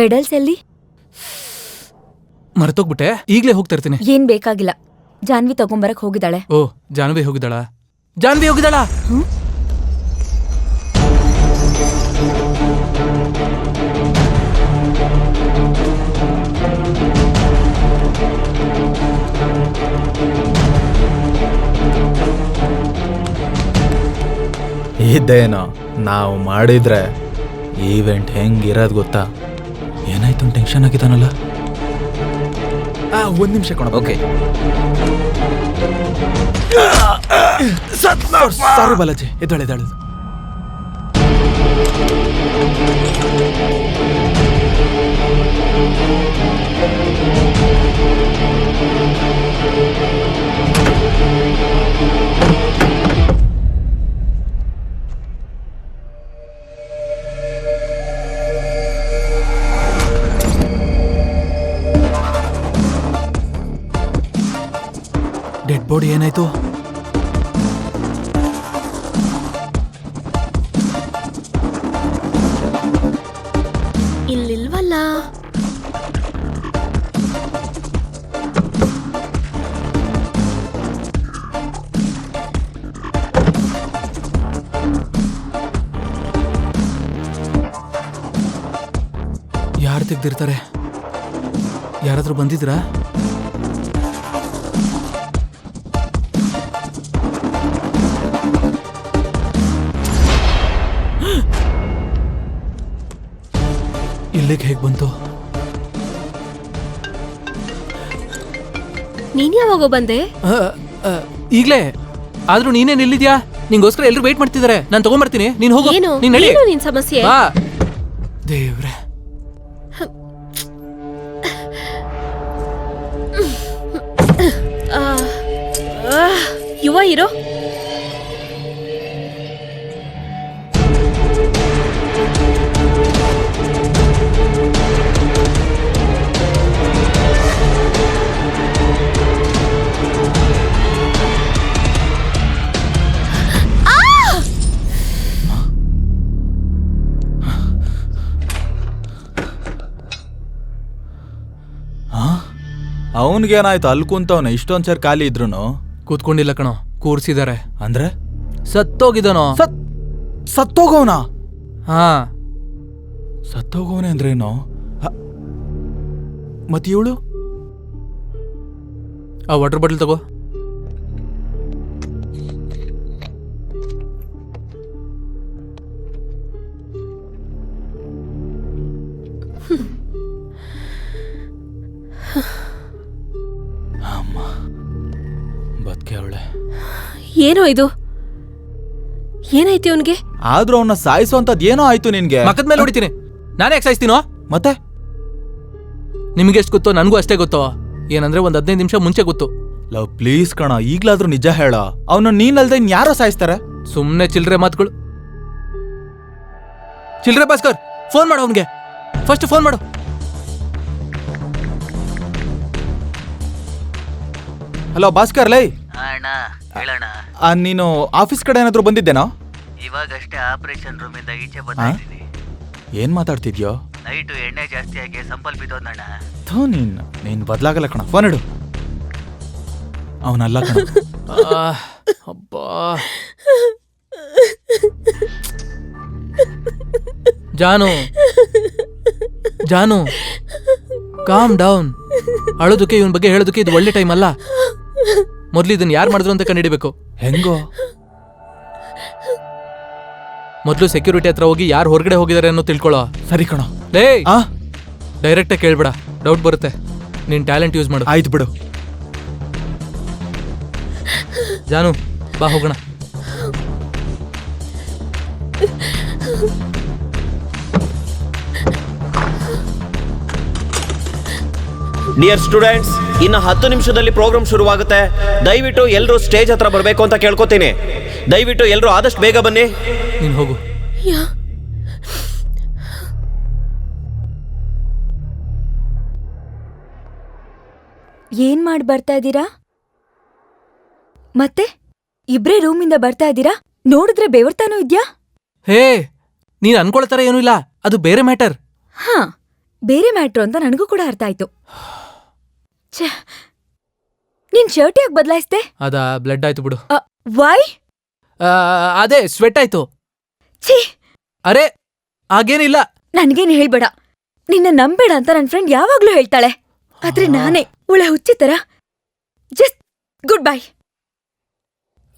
Medals ಎಲ್ಲಿ ಮರ್ತೋಗ್ಬಿಟ್ಟೆ? ಈಗ್ಲೇ ಹೋಗ್ತಾ ಇರ್ತೀನಿ. ಏನ್ ಬೇಕಾಗಿಲ್ಲ. ಜಾನ್ವಿ ತಗೊಂಬರಕ್ ಹೋಗಿದ್ದಾಳೆ. ಓ ಜಾನ್ವಿ ಹೋಗಿದ್ದಾಳ? ಜಾನ್ವಿ ಹೋಗಿದ್ದಾಳ? ಇದ್ದೇನೋ ಇದೇನೋ? ನಾವು ಮಾಡಿದ್ರೆ ಈವೆಂಟ್ ಹೆಂಗಿರೋದು ಗೊತ್ತಾ? ಏನಾಯ್ತು ಟೆನ್ಷನ್ ಆಗಿದ್ದಾನಲ್ಲ. ಆ ಒಂದ್ ನಿಮಿಷ ಕೊಡ ಓಕೆ ಸಾರು ಬಾಲಾಜಿ. ಎದ್ದಾಳೆ ಎದ್ದಾಳು. ಡೆಡ್ ಬಾಡಿ ಏನಾಯ್ತು? ಇಲ್ಲಿಲ್ವಲ್ಲ? ಯಾರು ತೆಗ್ದಿರ್ತಾರೆ? ಯಾರಾದ್ರೂ ಬಂದಿದ್ರಾ? ಇಲ್ಲಿಗೆ ಹೇಗೆ ಬಂತು? ನೀನ್ ಯಾವಾಗ ಬಂದೆ? ಈಗ್ಲೇ? ಆದ್ರೂ ನೀನೇನ್ ಇಲ್ಲಿದ್ಯಾ ನಿಂಗೋಸ್ಕರ ಎಲ್ರು ವೇಟ್ ಮಾಡ್ತಿದ್ದಾರೆ ನಾನು ತಗೊಂಬರ್ತೀನಿ. ನೀನ್ ಹೋಗು. ಏನು? ನೀನ್ ನಡಿ. ಏನು ನಿನ್ ಸಮಸ್ಯೆ? ಬಾ. ದೇವ್ರೆ. ಯುವ ಇರೋ? ಅವನ್ಗೇನಾಯ್ತು? ಅಲ್ಲಿ ಕುಂತವನ ಇಷ್ಟೊಂದ್ ಸರಿ ಖಾಲಿ ಇದ್ರು ಕೂತ್ಕೊಂಡಿಲ್ಲ ಕಣೋ ಕೂರ್ಸಿದಾರೆ. ಅಂದ್ರೆ? ಸತ್ತೋಗಿದನೋ? ಸತ್ ಸತ್ತೋಗವನ? ಹಾ. ಸತ್ತೋಗವನೆ ಅಂದ್ರೇನು? ಮತ್ ಇವಳು ಆ ವಾಟರ್ ಬಾಟಲ್ ತಗೋ. ಏನೋ ಇದು? ಏನಾಯ್ತು ಅವನಿಗೆ ಆದ್ರೂ ಅವನ್ನ ಸಾಯಿಸುವಂತದ್ ಏನೋ ಆಯ್ತು ನಿನ್ಗೆ. ಮಕ್ಕದ ಮೇಲೆ ಹೊಡಿತೀನಿ. ನಾನೇ ಸಾಯಿಸ್ತೀನೋ? ಮತ್ತೆ? ನಿಮ್ಗೆ ಎಷ್ಟು ಗೊತ್ತೋ ನನಗೂ ಅಷ್ಟೇ ಗೊತ್ತೋ? ಏನಂದ್ರೆ ಒಂದ್ ಹದಿನೈದು ನಿಮಿಷ ಮುಂಚೆ ಗೊತ್ತು. ಲವ್ ಪ್ಲೀಸ್ ಕಣ ಈಗ್ಲಾದ್ರೂ ನಿಜ ಹೇಳ. ಅವನು ನೀನಲ್ದೆ ಇನ್ ಯಾರೋ ಸಾಯಿಸ್ತಾರೆ? ಸುಮ್ನೆ ಚಿಲ್ರೆ ಮಾತುಗಳು. ಚಿಲ್ರೆ ಭಾಸ್ಕರ್ ಫೋನ್ ಮಾಡು ಅವನ್ಗೆ. ಫಸ್ಟ್ ಫೋನ್ ಮಾಡು. ಹಲೋ ಭಾಸ್ಕರ್ ಲೈ. ಅಣ್ಣ. ಆ, ನೀನು ಆಫೀಸ್ ಕಡೆ ಏನಾದ್ರು ಬಂದಿದ್ದೇನೋ? ಇವಾಗಷ್ಟೇ ಆಪರೇಷನ್ ರೂಮಿಂದ ಈಚೆ ಬರ್ತಾ ಏನು ಇದ್ದೀನಿ. ಏನ್ ಮಾತಾಡ್ತಿದ್ಯೋ? ನೈಟು ಎಣ್ಣೆ ಜಾಸ್ತಿ ಆಗಿ ಸಂಪಲ್ ಬಿದ್ದೋದಣ್ಣ ಥೋ ನೀನ್ ನೀನ್ ಬದ್ಲಾಗಲ್ಲ ಕಣ. ಫೋನ್ ಇಡು. ಅವನಲ್ಲ ಕಣ. ಆ, ಅಬ್ಬಾ. ಜಾನು. ಜಾನು. ಕಾಮ್ ಡೌನ್ ಅಳೋದಕ್ಕೆ ಇವನ್ ಬಗ್ಗೆ ಹೇಳೋದಕ್ಕೆ ಇದು ಒಳ್ಳೆ ಟೈಮ್ ಅಲ್ಲ. ಮೊದ್ಲು ಇದನ್ನ ಯಾರು ಮಾಡಿದ್ರು ಅಂತ ಕಂಡಿಡಿಬೇಕು ಹೆಂಗೋ? ಮೊದಲು ಸೆಕ್ಯೂರಿಟಿ ಹತ್ರ ಹೋಗಿ ಯಾರು ಹೊರಗಡೆ ಹೋಗಿದ್ದಾರೆ ಅನ್ನೋ ತಿಳ್ಕೊಳ್ಳೋ ಸರಿ ಕಣೋ. ಲೇ ಆ? ಡೈರೆಕ್ಟಾಗಿ ಕೇಳ್ಬೇಡ. ಡೌಟ್ ಬರುತ್ತೆ. ನಿನ್ ಟ್ಯಾಲೆಂಟ್ ಯೂಸ್ ಮಾಡು. ಆಯ್ತು ಬಿಡು. ಜಾನು ಬಾ ಹೋಗೋಣ. ಡಿಯರ್ ಸ್ಟೂಡೆಂಟ್ಸ್ ಇನ್ನು ಹತ್ತು ನಿಮಿಷದಲ್ಲಿ ಪ್ರೋಗ್ರಾಮ್ ಶುರುವಾಗುತ್ತೆ. ದಯವಿಟ್ಟು ಎಲ್ಲರೂ ಸ್ಟೇಜ್ ಹತ್ರ ಬರಬೇಕು ಅಂತ ಕೇಳ್ಕೊತೀನಿ. ದಯವಿಟ್ಟು ಎಲ್ಲರೂ ಆದಷ್ಟು ಬೇಗ ಬನ್ನಿ. ನೀನು ಹೋಗು. ಯಾ? ಏನ್ ಮಾಡಿ ಬರ್ತಾ ಇದ್ದೀರಾ? ಮತ್ತೆ? ಇಬ್ರೇ ರೂಮಿಂದ ಬರ್ತಾ ಇದ್ದೀರಾ? ನೋಡಿದ್ರೆ ಬೆವರ್ತಾನೂ ಇದ್ಯಾ? ಹೇ ನೀನ್ ಅನ್ಕೊಳ್ತಾರ ಏನೂ ಇಲ್ಲ. ಅದು ಬೇರೆ ಮ್ಯಾಟರ್ ಹಾ ಬೇರೆ ಮ್ಯಾಟ್ರು ಅಂತ ನನಗೂ ಕೂಡ ಅರ್ಥ ಆಯ್ತು. ಛೆ, ನಿನ್ ಶರ್ಟ್ ಯಾಕೆ ಬದಲಾಯಿಸ್ದೆ? ಅದ ಬ್ಲಡ್ ಆಯ್ತು ಬಿಡು. ವೈ ಆ, ಅದೇ ಸ್ವೆಟ್ ಆಯ್ತು. ಛೀ! ಅರೆ ಹಾಗೇನಿಲ್ಲ. ನನ್ಗೇನ್ ಹೇಳ್ಬೇಡ. ನಿನ್ನ ನಂಬೇಡ ಅಂತ ನನ್ ಫ್ರೆಂಡ್ ಯಾವಾಗ್ಲೂ ಹೇಳ್ತಾಳೆ. ಆದ್ರೆ ನಾನೇ ಒಳ್ಳೆ ಹುಚ್ಚಿ ತರ ಜಸ್ಟ್ ಗುಡ್ ಬೈ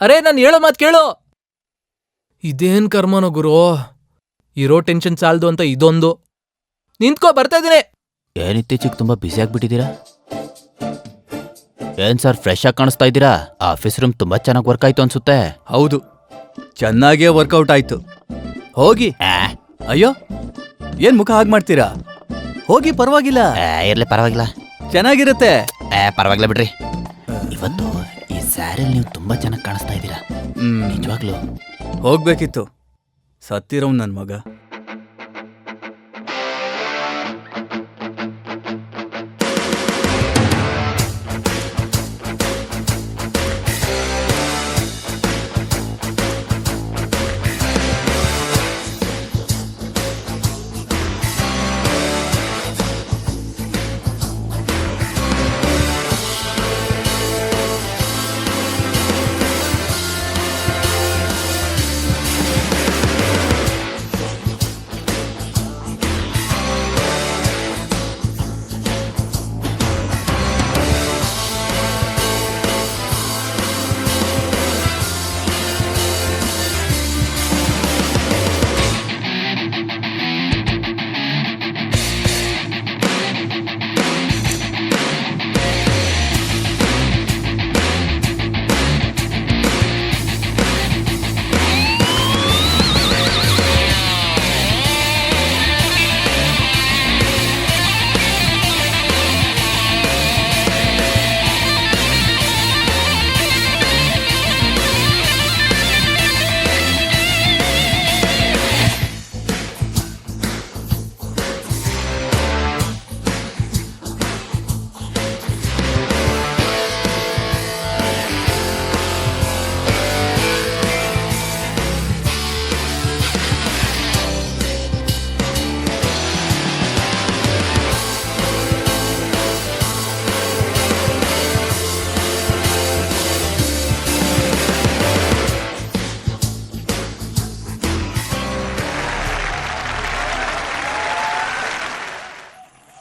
ಅರೆ ನಾನು ಹೇಳೋ ಮಾತು ಕೇಳು. ಇದೇನ್ ಕರ್ಮನೋ ಗುರು? ಇರೋ ಟೆನ್ಷನ್ ಸಾಲದು ಅಂತ ಇದೊಂದು. ನಿಂತ್ಕೋ ಬರ್ತಾ ಇದೀನಿ ಏನಿತ್ತೀಚೆಗೆ ತುಂಬಾ ಬ್ಯುಸಿ ಆಗ್ಬಿಟ್ಟಿದ್ದೀರಾ? ಏನ್ ಸರ್ ಫ್ರೆಶ್ ಆಗಿ ಕಾಣಿಸ್ತಾ ಇದ್ದೀರಾ? ಆಫೀಸ್ ರೂಮ್ ತುಂಬಾ ಚೆನ್ನಾಗಿ ವರ್ಕ್ ಆಯ್ತು ಅನ್ಸುತ್ತೆ. ಹೌದು ಚೆನ್ನಾಗೇ ವರ್ಕೌಟ್ ಆಯ್ತು. ಹೋಗಿ. ಆ, ಅಯ್ಯೋ ಏನ್ ಮುಖ ಹಾಗೆ ಮಾಡ್ತೀರಾ? ಹೋಗಿ ಪರವಾಗಿಲ್ಲ. ಆ, ಇರ್ಲಿ ಪರವಾಗಿಲ್ಲ. ಚೆನ್ನಾಗಿರುತ್ತೆ. ಏ ಪರವಾಗಿಲ್ಲ ಬಿಡ್ರಿ. ಇವತ್ತು ಈ ಸ್ಯಾರಿ ನೀವು ತುಂಬಾ ಚೆನ್ನಾಗಿ ಕಾಣಿಸ್ತಾ ಇದ್ದೀರಾ. ಹ್ಮ್. ನಿಜವಾಗ್ಲು. ಹೋಗ್ಬೇಕಿತ್ತು. ಸತ್ತಿರೋನ್ ನನ್ ಮಗ.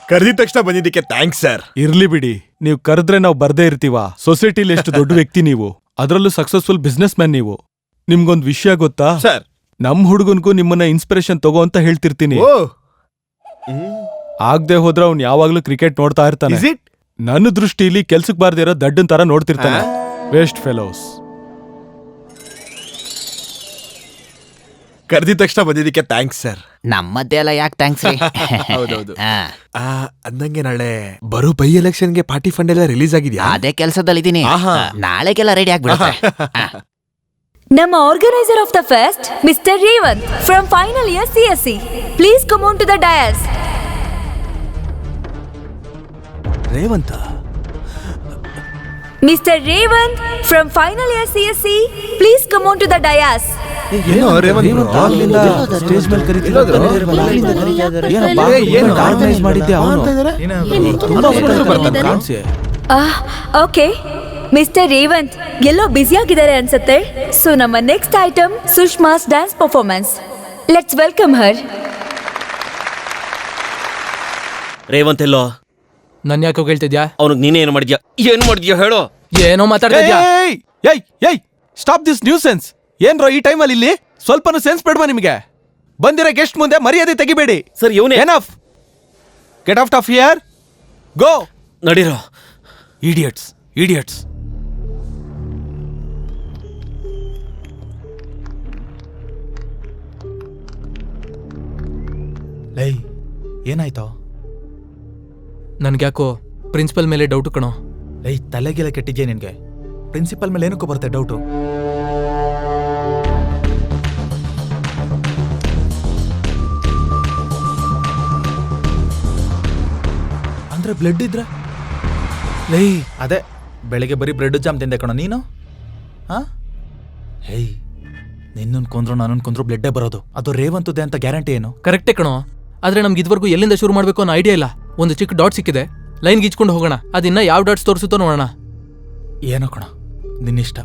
ಕರೆದಿದ ತಕ್ಷಣ ಬಂದಿದ್ದಕ್ಕೆ ಥ್ಯಾಂಕ್ಸ್ ಸರ್ ಇರ್ಲಿ ಬಿಡಿ. ನೀವು ಕರೆದ್ರೆ ನಾವು ಬರ್ದೇ ಇರ್ತೀವ? ಸೊಸೈಟಿಲಿ ಎಷ್ಟು ದೊಡ್ಡ ವ್ಯಕ್ತಿ ನೀವು. ಅದರಲ್ಲೂ ಸಕ್ಸಸ್ಫುಲ್ ಬಿಸ್ನೆಸ್ ಮ್ಯಾನ್ ನೀವು. ನಿಮ್ಗೊಂದ್ ವಿಷಯ ಗೊತ್ತಾ? ಸರ್ ನಮ್ ಹುಡುಗನ್ಗೂ ನಿಮ್ಮನ್ನ ಇನ್ಸ್ಪಿರೇಷನ್ ತಗೋ ಅಂತ ಹೇಳ್ತಿರ್ತೀನಿ. ಓ. ಆಗ್ದೆ ಹೋದ್ರೆ ಅವ್ನ್ ಯಾವಾಗ್ಲೂ ಕ್ರಿಕೆಟ್ ನೋಡ್ತಾ ಇರ್ತಾನೆ. ಇಸ್ ಇಟ್ ನನ್ನ ದೃಷ್ಟಿಲಿ ಕೆಲ್ಸಕ್ ಬಾರ್ದಿರೋ ದಡ್ಡನ್ ತರ ನೋಡ್ತಿರ್ತಾನೆ. ವೇಸ್ಟ್ ಫೆಲೋಸ್ ಕರೆದಿದ ತಕ್ಷಣ ಬಂದಿದ್ದಕ್ಕೆ ಥ್ಯಾಂಕ್ಸ್ ಸರ್ ನಮ್ಮದ್ದೇ ಅಲ್ಲ ಯಾಕೆ ಥ್ಯಾಂಕ್ಸ್ ರೀ? ಹೌದೌದು. ಆ ಅಂದಂಗೆ ನಾಳೆ ಬರೋ ಬೈ ಎಲೆಕ್ಷನ್ಗೆ ಪಾರ್ಟಿ ಫಂಡ್ ಎಲ್ಲ ರಿಲೀಸ್ ಆಗಿದ್ಯಾ? ಅದೇ ಕೆಲಸದಲ್ಲಿದ್ದೀನಿ ಆಹಾ. ನಾಳೆಗೆಲ್ಲ ರೆಡಿ ಆಗ್ಬಿಡುತ್ತೆ. ನಮ್ಮ organiser of the fest mister Revanth from final year CSC please come on to the dais Revanth mister Revanth from final year CSC please come on to the dais stage ಮೇಲೆ ಏನು? Organise ಮಾಡಿದ್ದೆ ಅವನು. ತುಂಬಾ ಹುಡುಗರು ಬರ್ತಾರೆ okay. Mister Revanth ಎಲ್ಲೋ busy ಆಗಿದ್ದಾರೆ ಅನ್ಸುತ್ತೆ? ಸೊ ನಮ್ಮ next item Sushma's dance performance let's welcome her Revanth ಎಲ್ಲೋ? ನನ್ ಯಾಕೋ ಕೇಳ್ತಿದ್ಯಾ? ಅವನಿಗೆ ನೀನೇ ಏನು ಮಾಡಿದ್ಯಾ? ಏನು ಮಾಡಿದ್ಯಾ ಹೇಳು? ಏನೋ ಮಾತಾಡ್ತಿದ್ಯಾ? ಏಯ್ ಏಯ್ ಏಯ್ ಸ್ಟಾಪ್ ದಿಸ್ ನ್ಯೂ ಸೆನ್ಸ್ ಏನ್ರೋ ಈ ಟೈಮಲ್ಲಿ ಇಲ್ಲಿ? ಸ್ವಲ್ಪನೂ ಸೆನ್ಸ್ ಬೇಡವಾ ನಿಮಗೆ? ಬಂದಿರೋ ಗೆಸ್ಟ್ ಮುಂದೆ ಮರ್ಯಾದೆ ತೆಗಿಬೇಡಿ. ಸರ್ ಇವನೇ off get off off here go ನಡೀರೋ. Idiots idiots ಲೈ ಏನಾಯ್ತೋ? ನನ್ಗ್ಯಾಕೋ ಪ್ರಿನ್ಸಿಪಲ್ ಮೇಲೆ ಡೌಟ್ ಕಣೋ. ಲೈ ತಲೆಗೆಲ್ಲ ಕೆಟ್ಟಿದ್ಯಾ ನಿನ್ಗೆ? ಪ್ರಿನ್ಸಿಪಲ್ ಮೇಲೆ ಏನಕ್ಕೂ ಬರುತ್ತೆ ಡೌಟು ಅಂದ್ರೆ ಬ್ಲಡ್ ಇದ್ರೆ? ಲೈ ಅದೇ ಬೆಳಿಗ್ಗೆ ಬರೀ ಬ್ರೆಡ್ ಜಾಮ್ ತಿಂದೆ ಕಣ ನೀನು? ಹಾ? ಹೇಯ್ ನಿನ್ನನ್ ಕೊಂದ್ರು ನಾನನ್ ಕೊಂದ್ರು ಬ್ಲಡ್ಡೇ ಬರೋದು. ಅದು ರೇವಂತದೆ ಅಂತ ಗ್ಯಾರಂಟಿ ಏನು? ಕರೆಕ್ಟೇ ಕಣೋ. ಆದ್ರೆ ನಮ್ಗೆ ಇದುವರೆಗೂ ಎಲ್ಲಿಂದ ಶುರು ಮಾಡಬೇಕು ಅನ್ನೋ ಐಡಿಯಾ ಇಲ್ಲ. ಒಂದು ಚಿಕ್ಕ ಡಾಟ್ ಸಿಕ್ಕಿದೆ. ಲೈನ್ ಗೀಚ್ಕೊಂಡು ಹೋಗೋಣ. ಅದಿನ್ನ ಯಾವ ಡಾಟ್ಸ್ ತೋರಿಸುತ್ತೋ ನೋಡೋಣ. ಏನೋ ಕಣ ನಿನ್ನಿಷ್ಟ.